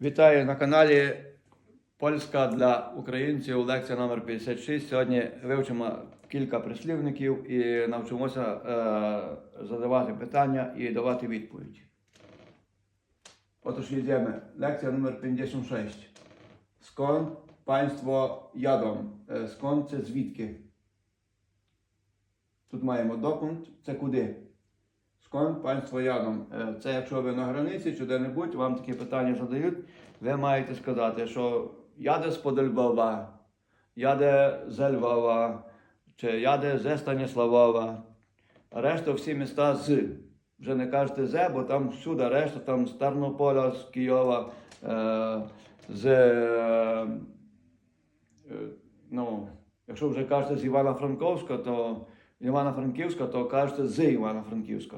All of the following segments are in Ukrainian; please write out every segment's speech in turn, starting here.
Вітаю на каналі Польська для українців. Лекція номер 56. Сьогодні вивчимо кілька прислівників і навчимося е, задавати питання і давати відповідь. Otóż jedziemy. Lekcja numer 56. Skąd państwo jadą? E, Skąd це звідки? Тут маємо докунд, це куди. Скон панство ядом. Е, Це якщо ви на границі чи де-небудь, вам такі питання задають, ви маєте сказати, що яде з-под Львова, яде з Львова, чи яде ze Станіславова. Решта всі міста з. Вже не кажете зе, бо там всюди решта, там з Тернополя, з Києва, е, з. Е, е, ну, якщо вже кажете з Івано-Франковська, то Івано-Франківська, то кажете з Івано-Франківська.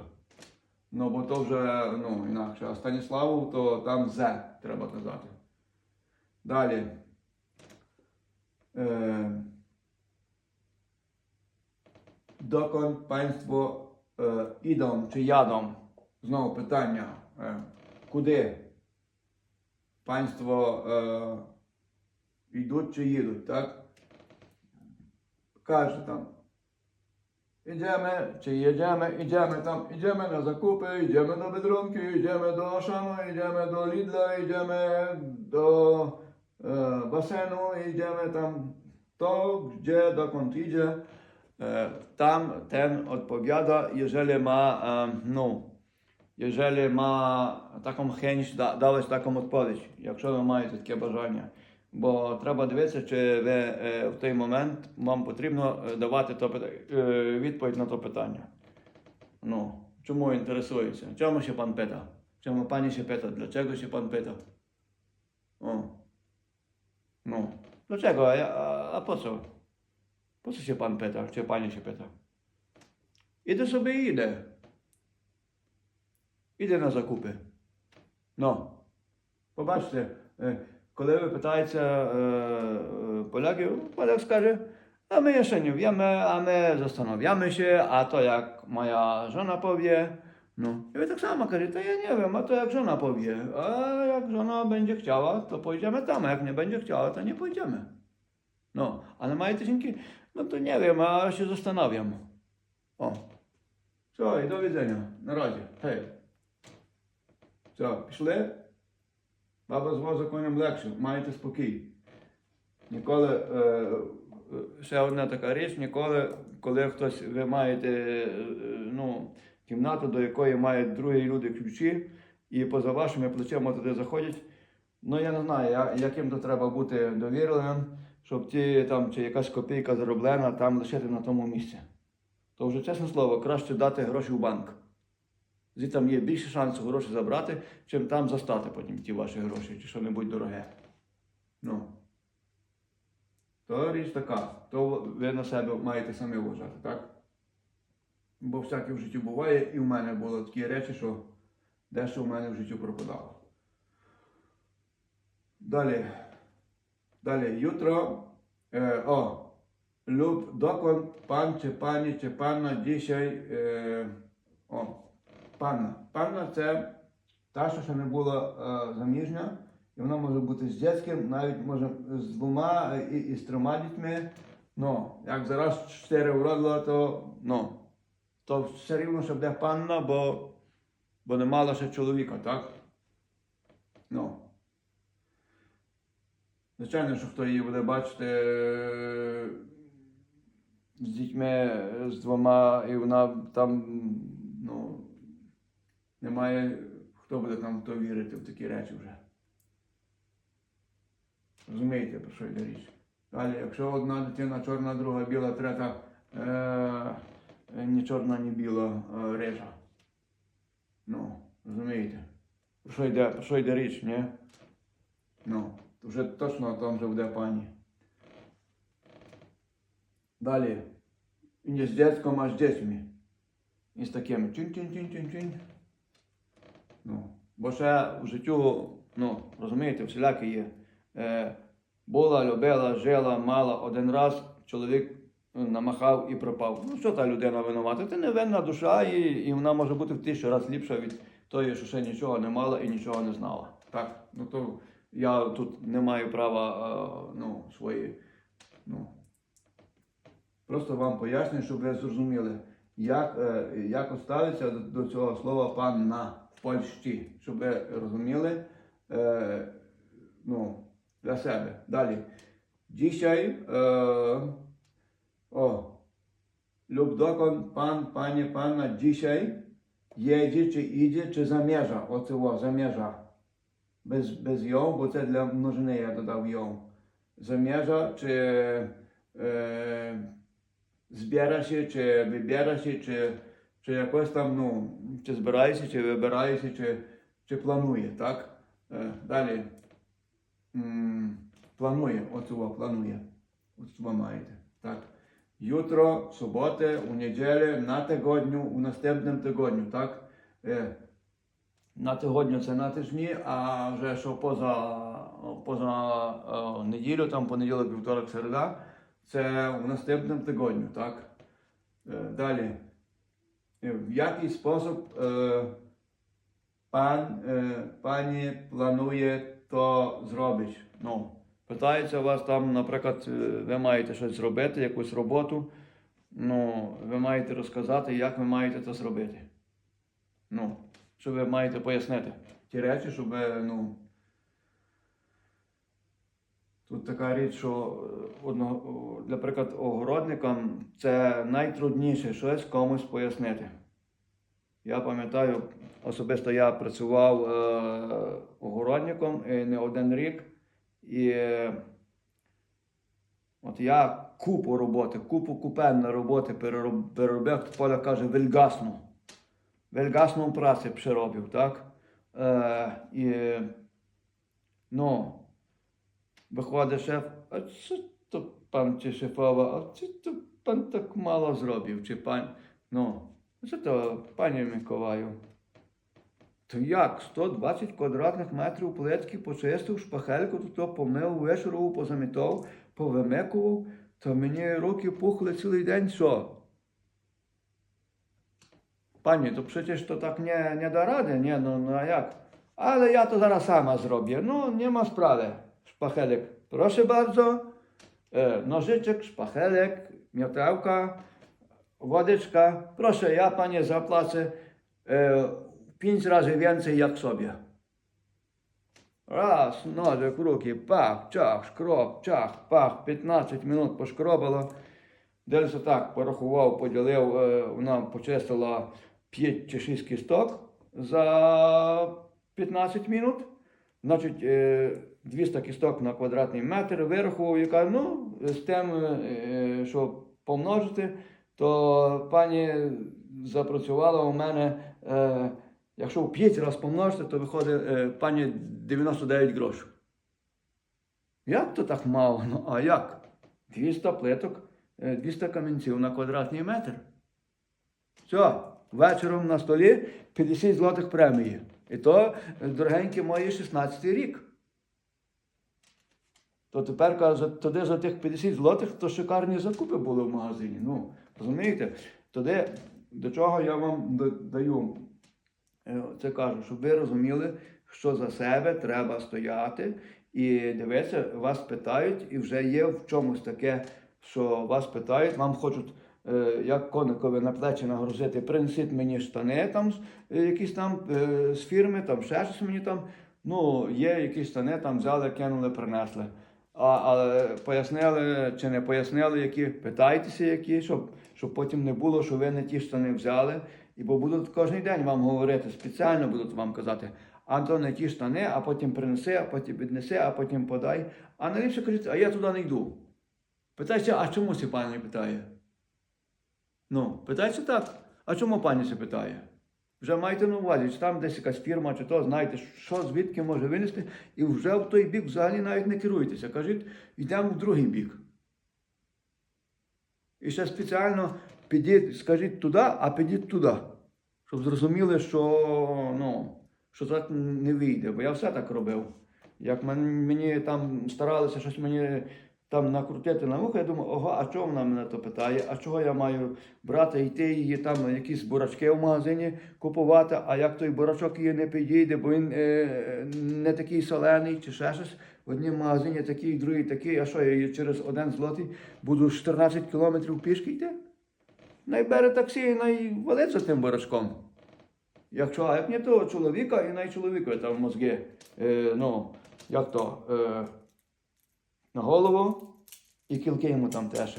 Ну, бо то вже ну, інакше. А Станіславу, то там зе треба казати. Далі. Е, Dokąd państwo е, іdą чи ядом? Знову питання. Е, куди? Państwo е, йдуть чи їдуть, так? Каже там. Idziemy, czy jedziemy, idziemy tam, idziemy na zakupy, idziemy do Biedronki, idziemy do Auchanu, idziemy do Lidla, idziemy do e, basenu, idziemy tam to, gdzie, dokąd idzie. E, tam ten odpowiada, jeżeli ma, e, no, jeżeli ma taką chęć da, dać taką odpowiedź, якщо ви маєте таке бажання. Бо треба дивитися, чи ви е, в той момент вам потрібно е, давати то, пита- е, відповідь на то питання. Ну, чому інтересується? Чому ще пан питав? Чому пані ще питав? Для чого ще пан питав? О. Ну, для чого? А, а, а по що? Po co się pan pyta, czy pani się pyta? Idę sobie i idę. Idę na zakupy. No. Popatrzcie, e, коли ви питаєте е, е, поляків, поляк скаже, a my jeszcze nie wiemy, a my zastanawiamy się, a to jak moja żona powie. No. I wy tak samo każecie, ja nie wiem, a to jak żona powie. A jak żona będzie chciała, to pójdziemy tam, a jak nie będzie chciała, to nie pójdziemy. No, ale macie dzięki, no to nie wiem, a się zastanawiam. O. Co, i do widzenia. Na razie. Hej. Co, пішли? Баба з воза легше, маєте спокій. Ніколи, е, е, ще одна така річ, ніколи, коли хтось, ви маєте е, ну, кімнату, до якої мають другі люди ключі, і поза вашими плечима туди заходять, ну я не знаю, яким то треба бути довірливим, щоб ті там чи якась копійка зароблена там лишити на тому місці. То вже чесне слово, краще дати гроші в банк. Звідти там є більше шансу гроші забрати, чим там застати потім ті ваші гроші чи що-небудь дороге. Ну. То річ така, то ви на себе маєте самі вважати, так? Бо всяке в житті буває, і в мене були такі речі, що дещо в мене в житті пропадало. Далі. Далі, jutro. E, o, lub dokąd pan, czy pani, czy panna dzisiaj. E, o, panna. Panna це та, що ще не була е, заміжня, і вона може бути з дітським, навіть може з двома і, і з трьома дітьми. Ну, як зараз чотири вродила, то, ну, то все рівно, що буде панна, бо, бо не мала ще чоловіка, так? Ну. Звичайно, що хто її буде бачити е, з дітьми, е, з двома, і вона там, немає, хто буде там хто вірити в такі речі вже. Розумієте, про що йде річ? Далі, якщо одна дитина чорна, друга біла, третя е, ні чорна, ні біла, а рижа. Ну, розумієте? Про що йде, про що йде річ, ні? Ну, то вже точно там вже буде пані. Далі. І не з дітськом, а з дітьми. І з такими чин-чин-чин-чин-чин. Ну, бо ще в життю, ну, розумієте, всілякі є. Е, була, любила, жила, мала один раз, чоловік ну, намахав і пропав. Ну, що та людина винувата? Це невинна душа, і, і вона може бути в тисячу разів ліпша від, тої, що ще нічого не мала і нічого не знала. Так, ну то я тут не маю права е, ну, свої. Ну, просто вам пояснюю, щоб ви зрозуміли, як, е, як ставиться до, цього слова панна в Польщі, щоб ви розуміли е, ну, для себе. Dалі. Dzisiaj e, o, lub dokąd pan, panie, pana dzisiaj jedzie, czy idzie, czy zamierza. Оце о, замierza. Без, без ją, бо це для множини я додав ją. Замierza, czy e, zbiera się, czy wybiera się, czy, czy jakoś tam, no, czy збирає się, czy вибирає się, czy, czy planuje, tak? E, dalej. М, планує, оцього планує. Ось маєте. Так. Jutro, суботи, у неділю, на тижню, у наступному тижню, так? Е, на тижню це на тижні, а вже що поза, поза е, неділю, там понеділок, вівторок, середа, це у наступному тижню, так? Е, далі. Е, В який спосіб е, пан, е, пані планує то зробити? Ну, питається вас там, наприклад, е, ви маєте щось зробити, якусь роботу. Ну, ви маєте розказати, як ви маєте це зробити. Ну, що ви маєте пояснити. Ті речі, щоб ну. Тут така річ, що е, одного, наприклад, огородникам це найтрудніше щось комусь пояснити. Я пам'ятаю, особисто я працював е, огородником і не один рік. І е, от я купу роботи, купу купенної роботи перероб- переробив, хто Поля каже, вельгасну. Вельгасну працю переробив, так? Е, і, ну, виходить шеф, а що то пан чи шефова, а чи то пан так мало зробив, чи пан, ну, що то, пані Миколаю? То як? 120 квадратних метрів плитки почистив, шпахельку тут помив, вишурував, позамітав, повимикував, то мені руки пухли цілий день що? Пані, то przecież tak nie, nie da rady, nie, no, no a jak? Ale ja to zaraz sama zrobię. No, nie ma sprawy. Szpachelek, proszę bardzo. E, nożyczek, szpachelek, miotełka, wodyczka. Proszę, ja panie zapłacę e, pięć razy więcej jak sobie. Ножик в руки, пах, чах, шкроб, чах, пах, 15 минут пошкробило. Десь так порахував, поділив, вона почистила 5 чи 6 кісток за 15 минут. Значить, 200 кісток на квадратний метр вирахував каже, ну, з тим, е, що помножити, то пані запрацювала у мене, е, якщо в 5 разів помножити, то виходить е, пані 99 грошей. Як то так мало? Ну, а як? 200 плиток, е, 200 камінців на квадратний метр. Все, вечором на столі 50 злотих премії. І то, дорогенькі мої, 16 рік. То тепер каже, туди за тих 50 злотих, то шикарні закупи були в магазині. Ну, розумієте? Туди, до чого я вам даю, е, це кажу, щоб ви розуміли, що за себе треба стояти і дивитися, вас питають, і вже є в чомусь таке, що вас питають, вам хочуть. е, Як коникові на плечі нагрузити, принесіть мені штани там, е, якісь там з фірми, там ще щось мені там. Ну, є якісь штани, там взяли, кинули, принесли. А, але пояснили чи не пояснили, які питайтеся, які, щоб, щоб потім не було, що ви не ті штани взяли. І бо будуть кожен день вам говорити, спеціально будуть вам казати, а то не ті штани, а потім принеси, а потім віднеси, а потім подай. А найліпше кажуть, а я туди не йду. Питайся, а чому пані питає? Ну, питайся так. А чому пані це питає? Вже маєте на увазі, чи там десь якась фірма, чи то знаєте, що звідки може винести, і вже в той бік взагалі навіть не керуєтеся. Кажіть, йдемо в другий бік. І ще спеціально підіть, скажіть туди, а підіть туди. Щоб зрозуміли, що, ну, що так не вийде. Бо я все так робив. Як мені там старалися щось мені там накрутити на вухо, я думаю, ого, а чого вона мене то питає? А чого я маю брати, йти її там якісь бурачки в магазині купувати, а як той бурачок її не підійде, бо він е, не такий солений чи ще щось. В однім магазині такий, другий такий, а що я її через один злотий буду 14 кілометрів пішки йти? Найбере таксі і найвалиться тим бурачком. Якщо, а як не того чоловіка і най чоловікові там мозги, е, ну, як то, е, на голову і кілки йому там теж.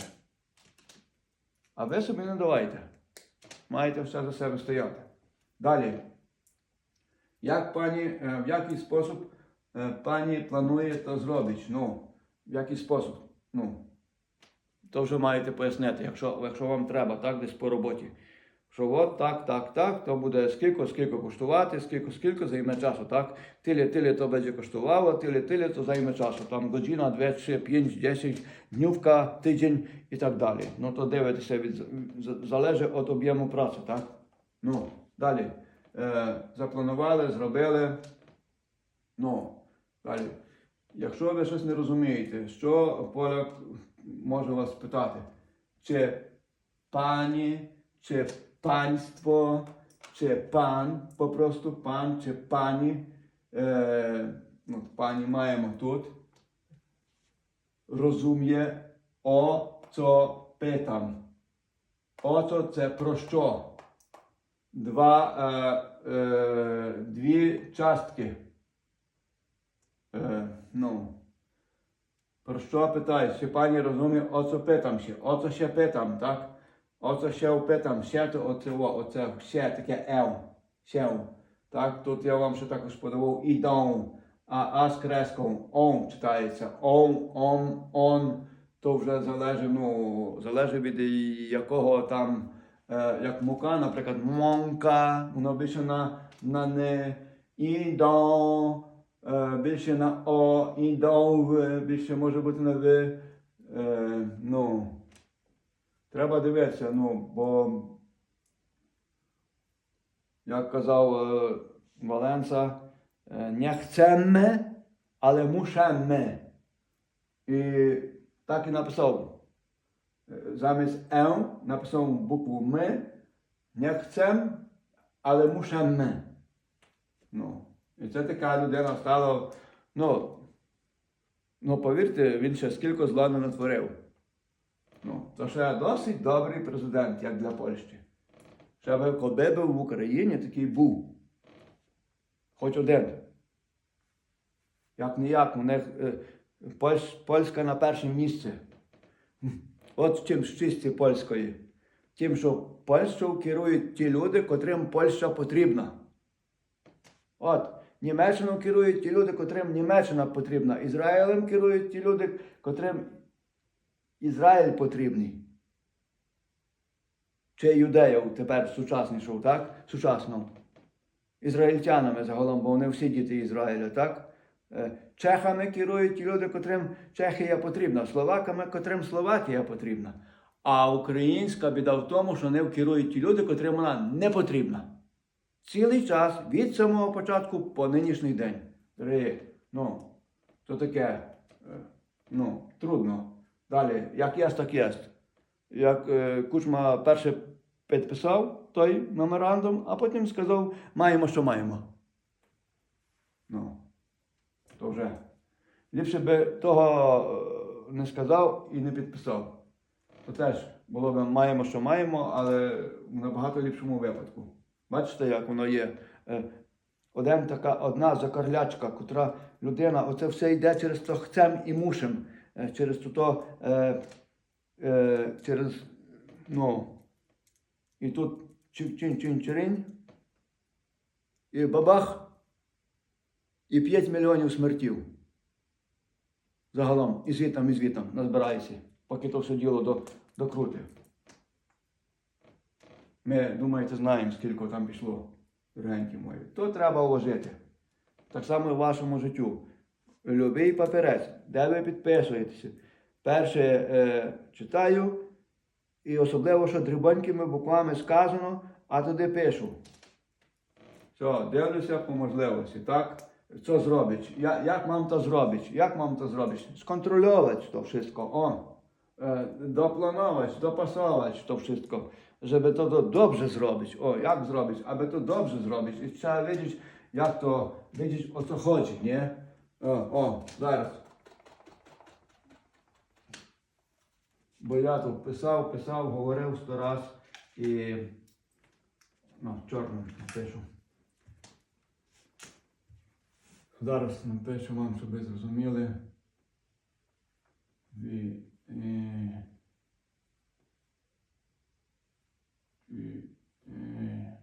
А ви собі не давайте. Маєте все за себе стояти. Далі. Як пані, е, в який спосіб е, пані планує то зробить? Ну, в який спосіб? Ну, то вже маєте пояснити, якщо, якщо вам треба, так, десь по роботі. Що от так, так, так, то буде скільки, скільки коштувати, скільки, скільки займе часу, так? Тилі, тилі то буде коштувало, тилі, тилі то займе часу. Там година, дві, три, п'ять, десять, днювка, тиждень і так далі. Ну то дивитися, від, залежить від об'єму праці, так? Ну, далі. Е, запланували, зробили. Ну, далі. Якщо ви щось не розумієте, що поляк може вас питати? Чи пані, чи панство, чи пан, попросту пан, чи пані. Е, ну, пані маємо тут. Розуміє, о, co питам. Ото це про що? Два, е, е, дві частки. Е, ну, про що питають? Чи пані розуміє, о co питам ще? О co ще питам, так? О co ще опитам, ще то оце, оце ще таке ев, ще. Так, тут я вам ще також подавав і дом, а, а з креском он читається. Он, он, он. То вже залежить, ну, залежить від якого там, е, як мука, наприклад, монка, воно більше на, на не, і до, е, більше на о, і до, більше може бути на ви. Е, ну, треба дивитися, ну, бо, як казав е, Валенса, е, не chcemy, але мушемо. І так і написав. Е, Замість М написав букву М. Не chcем, але мушемо. Ну, і це така людина стала. Ну, ну повірте, він ще скільки зла не натворив. Ну, то ще досить добрий президент, як для Польщі. Ще би, коли був в Україні, такий був. Хоч один. Як ніяк, у них е, Польщ, Польська на першому місці. От чим щастя польської. Тим, що Польщею керують ті люди, котрим Польща потрібна. От, Німеччину керують ті люди, котрим Німеччина потрібна. Ізраїлем керують ті люди, котрим Ізраїль потрібний. Чи юдеїв тепер сучаснішов, так? Сучасно. Ізраїльтянами загалом, бо вони всі діти Ізраїля, так? Е, Чехами керують люди, котрим Чехія потрібна, словаками, котрим Словакія потрібна. А українська біда в тому, що не керують ті люди, котрим вона не потрібна. Цілий час від самого початку по нинішній день. Дорогі, ну, то таке, е, ну, трудно. Далі, як єсть, так єсть. Як е, Кучма перше підписав той меморандум, а потім сказав, маємо, що маємо. Ну, то вже. Ліпше би того е, не сказав і не підписав. То теж було б маємо, що маємо, але в набагато ліпшому випадку. Бачите, як воно є. Е, Один така, одна закарлячка, котра людина, оце все йде через то хцем і мушем, е, через то, е, е, через, ну, і тут чин чин черинь і бабах, і 5 мільйонів смертів. Загалом, і звітом, і звітом назбирається, поки то все діло до, докрути. Ми, думаєте, знаємо, скільки там пішло, дорогенькі мої. То треба вложити. Так само і в вашому життю. Любий папірець, де ви підписуєтеся. Перше е, читаю, і особливо, що дрібонькими буквами сказано, а туди пишу. Все, дивлюся по можливості, так? co zrobić? Ja, jak mam to zrobić? Jak mam to zrobić? Skontrolować to wszystko. O, e, doplanować, dopasować to wszystko, żeby to, do, dobrze zrobić. O, jak zrobić? Aby to dobrze zrobić. I trzeba wiedzieć, jak to, wiedzieć o co chodzi, nie? O, o, зараз. Бо я тут писав, писав, говорив сто раз і ну, чорним напишу. Зараз напишу вам, щоб ви зрозуміли. Е, ві, е,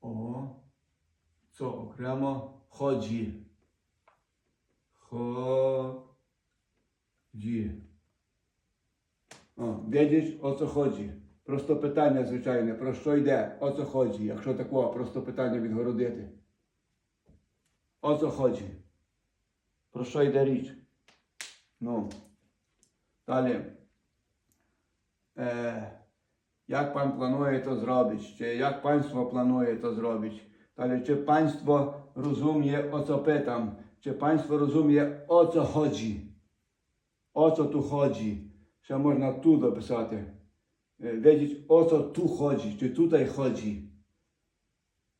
о, co окремо. О, wiedzieć o co chodzi. Просто питання звичайне, про що йде, о co chodzi, якщо такого просто питання відгородити. О co chodzi. Про що йде річ? Ну. Далі. Е, як пан планує то зробити? Чи як панство планує то зробити? Далі, чи панство розуміє, о co pytam? Чи панство розуміє, о co chodzi? O co tu chodzi? Ще можна tu дописати. Е, Wiedzieć, o co tu chodzi, чи tutaj chodzi.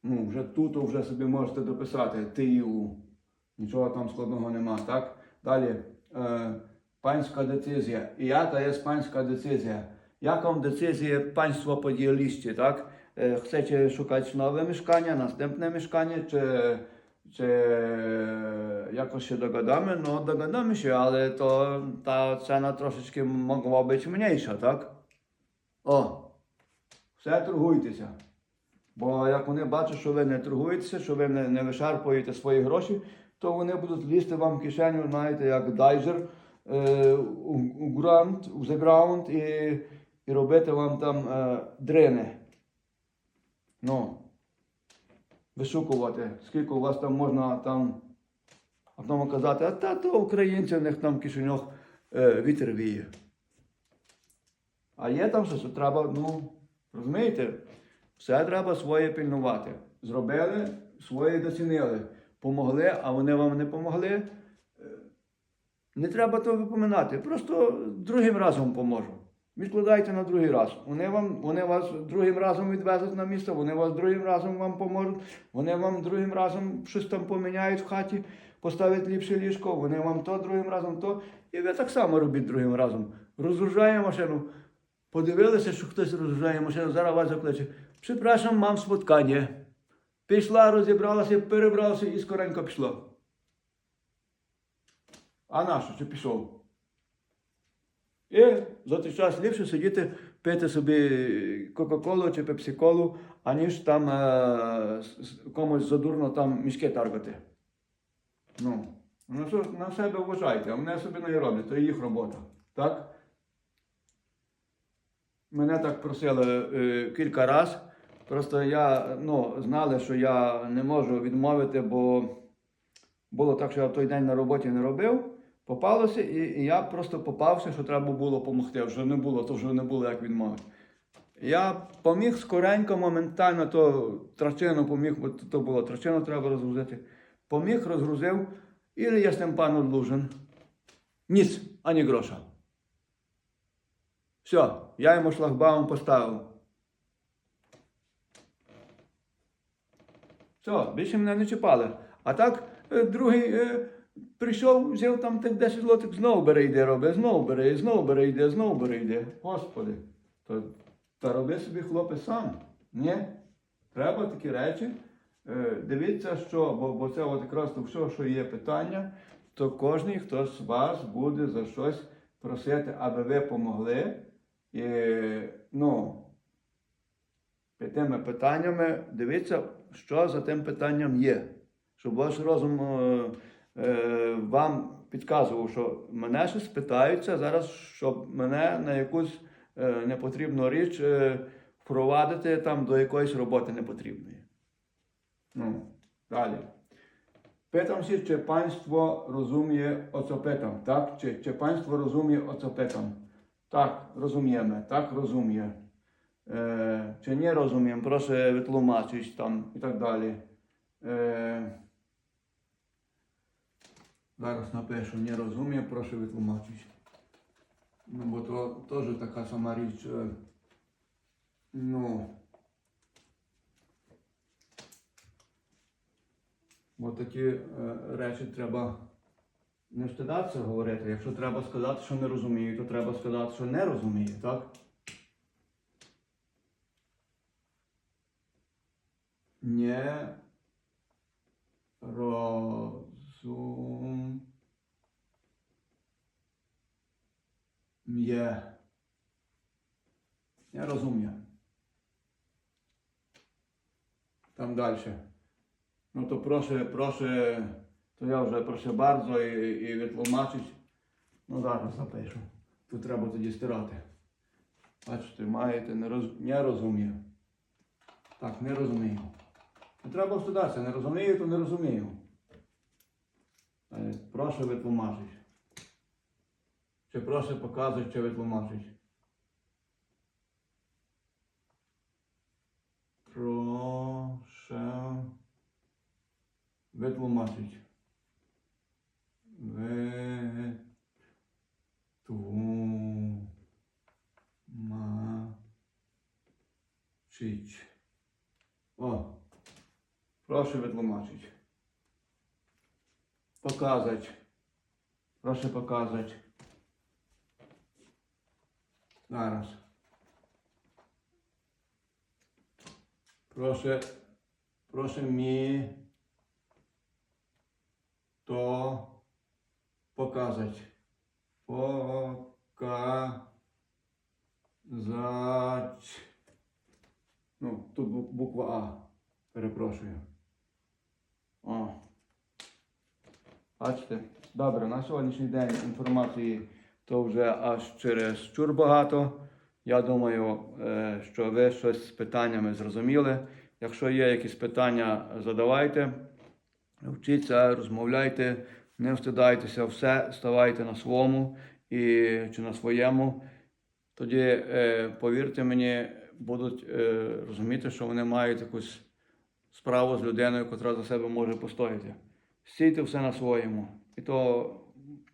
Ну, вже тут вже собі можете дописати. Ти і у. Нічого там складного нема, так? Далі. Е, pańska decyzja. I jaka jest pańska decyzja? Jaką decyzję państwo podjęliście, tak? E, Chcecie szukać nowe mieszkania, następne mieszkanie, czy, czy jakoś się dogadamy? No dogadamy się, ale to ta cena troszeczkę mogła być mniejsza, tak? О, все торгуйтеся. Бо як вони бачать, що ви не торгуєтеся, що ви не, не вишарпуєте свої гроші, то вони будуть лізти вам в кишеню, знаєте, як дайзер е, у, у ґрунт, у заграунд і, і робити вам там е, дрини. Ну, вишукувати, скільки у вас там можна там, потім казати, а та то українці, в них там в кишенях е, вітер віє. А є там щось, що треба, ну, розумієте, все треба своє пильнувати. Зробили, своє доцінили. Помогли, а вони вам не помогли. Е, Не треба то випоминати. Просто другим разом поможу. Відкладайте на другий раз. Вони, вам, вони вас другим разом відвезуть на місто, вони вас другим разом вам поможуть, вони вам другим разом щось там поміняють в хаті, поставлять ліпше ліжко, вони вам то другим разом то. І ви так само робіть другим разом. Розгружає машину. Подивилися, що хтось розгружає машину, зараз вас закличе. Припрашам, мам споткання. Пішла, розібралася, перебралася і скоренько пішло. А нащо, чи пішов? І за той час ліпше сидіти, пити собі Кока-Колу чи Пепсі-Колу, аніж там е, комусь задурно там мішки таргати. Ну, на себе вважайте, а вони собі не роблять, то їх робота. Так? Мене так просили е, кілька разів. Просто я, ну, знали, що я не можу відмовити, бо було так, що я в той день на роботі не робив. Попалося, і, я просто попався, що треба було допомогти. Вже не було, то вже не було як відмовити. Я поміг скоренько, моментально то трачину поміг, бо то, було трачину треба розгрузити. Поміг, розгрузив, і я з тим пану должен. Ніц, ані гроша. Все, я йому шлагбаум поставив. Все, більше мене не чіпали. А так, е, другий е, прийшов, взяв там тих 10 злотих, знову бере йде, робить, знову бере, знову бере йде, знову бере йде. Господи, то, та роби собі хлопець сам. Ні? Треба такі речі. Е, дивіться, що, бо, бо це от якраз то все, що є питання, то кожен, хто з вас буде за щось просити, аби ви помогли. І, ну, тими питаннями дивіться, що за тим питанням є. Щоб ваш розум е, вам підказував, що мене щось питаються зараз, щоб мене на якусь е, непотрібну річ е, впровадити там до якоїсь роботи непотрібної. Ну, далі. Czy państwo rozumie, o co pytam, tak? Czy, czy państwo rozumie, o co pytam? Tak, rozumiemy. Е, чи не розуміємо, прошу витлумачити там і так далі. Е, зараз напишу, не розумію, прошу витлумачити. Ну, бо то теж така сама річ. е, Ну. Бо такі е, речі треба не стидатися говорити. Якщо треба сказати, що не розумію, то треба сказати, що не розумію, так? Не розум. Є. Я розумію. Там далі. Ну то прошу, прошу, то я вже прошу bardzo і, і відтлумачить. Ну зараз запишу. Тут треба тоді стирати. Бачите, маєте, не, роз... не розумію. Так, не розумію. Не треба встидатися, не розумію, то не розумію. Е, Прошу витлумачить. Чи прошу показують, чи витлумачить. Прошу витлумачить. Витлумачить. О, прошу витлумачить. Показать. Прошу показать. Зараз. Proszę, proszę mi to pokazać. Pokazać. Ну, тут бу- буква А. Перепрошую. О. Бачите? Добре, на сьогоднішній день інформації то вже аж через чур багато. Я думаю, е, що ви щось з питаннями зрозуміли. Якщо є якісь питання, задавайте, вчіться, розмовляйте, не встидайтеся, все ставайте на своєму і, чи на своєму. Тоді, е, повірте мені, будуть е, розуміти, що вони мають якусь справу з людиною, яка за себе може постояти. Стійте все на своєму. І то,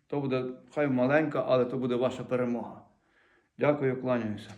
то буде хай маленька, але то буде ваша перемога. Дякую, кланяюся.